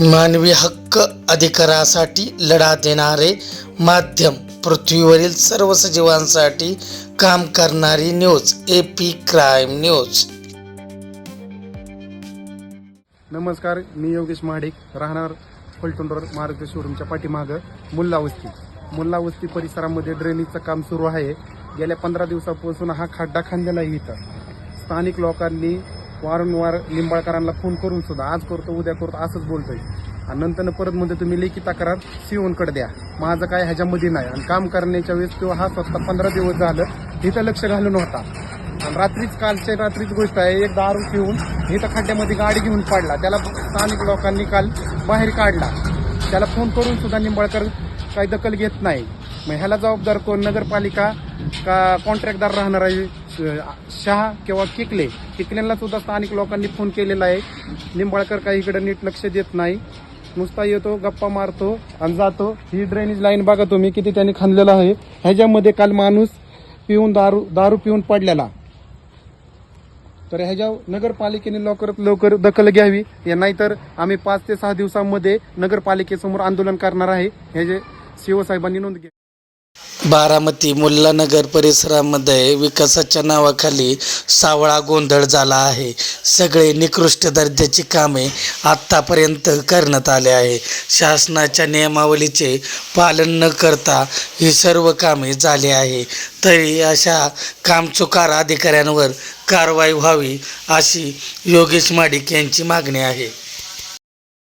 मानवी हक्क अधिकारासाठी लढा देणारे माध्यम पृथ्वीवरील सर्व सजीवांसाठी काम करणारी news A P crime news नमस्कार मी योगेश महाडिक राहणार फलटुंडर मारुती शोरूमच्या पाठीमागं मुल्ला वस्ती. मुल्ला वस्ती परिसरामध्ये ड्रेनेजचं काम सुरू आहे. गेल्या पंधरा दिवसापासून हा खड्डा खांदलेला आहे इथं. स्थानिक लोकांनी वारंवार लिंबाळकरांना फोन करून सुद्धा आज करतो उद्या करतो असंच बोलतोय. आणि नंतर परत म्हणते तुम्ही लेखी तक्रार सीओनकडे द्या. माझं काय ह्याच्यामध्ये नाही. आणि काम करण्याच्या वेळेस किंवा हा स्वतः पंधरा दिवस झालं इथं लक्ष घालून होता. आणि रात्रीच कालच्या रात्रीच गोष्ट आहे एक दारू पिऊन इथं खड्ड्यामध्ये गाडी घेऊन पाडला. त्याला स्थानिक लोकांनी काल बाहेर काढला. त्याला फोन करून सुद्धा निंबाळकर काही दखल घेत नाही. मग ह्याला जबाबदार कोण? नगरपालिका का कॉन्ट्रॅक्टदार राहणार आहे? शहा किंवा किकले किकलेला सुद्धा स्थानिक लोकांनी फोन केलेला आहे. निंबाळकर काही इकडे नीट लक्ष देत नाही. नुसता येतो गप्पा मारतो आणि जातो. ही ड्रेनेज लाईन बघा तुम्ही किती त्यांनी खांदलेला आहे. ह्याच्यामध्ये काल माणूस पिऊन दारू दारू पिऊन पडलेला. तर ह्याच्या नगरपालिकेने लवकरात लवकर दखल घ्यावी. या नाहीतर आम्ही पाच ते सहा दिवसांमध्ये नगरपालिकेसमोर आंदोलन करणार आहे. ह्याचे शिवसाहेबांनी नोंद घ्या बारामती मुल्लानगर परिसरामध्ये विकासाच्या नावाखाली सावळा गोंधळ झाला आहे. सगळे निकृष्ट दर्जाची कामे आत्तापर्यंत करण्यात आले आहे. शासनाच्या नियमावलीचे पालन न करता ही सर्व कामे झाली आहे. तरी अशा कामचुकार अधिकाऱ्यांवर कारवाई व्हावी अशी योगेश माडिक यांची मागणी आहे.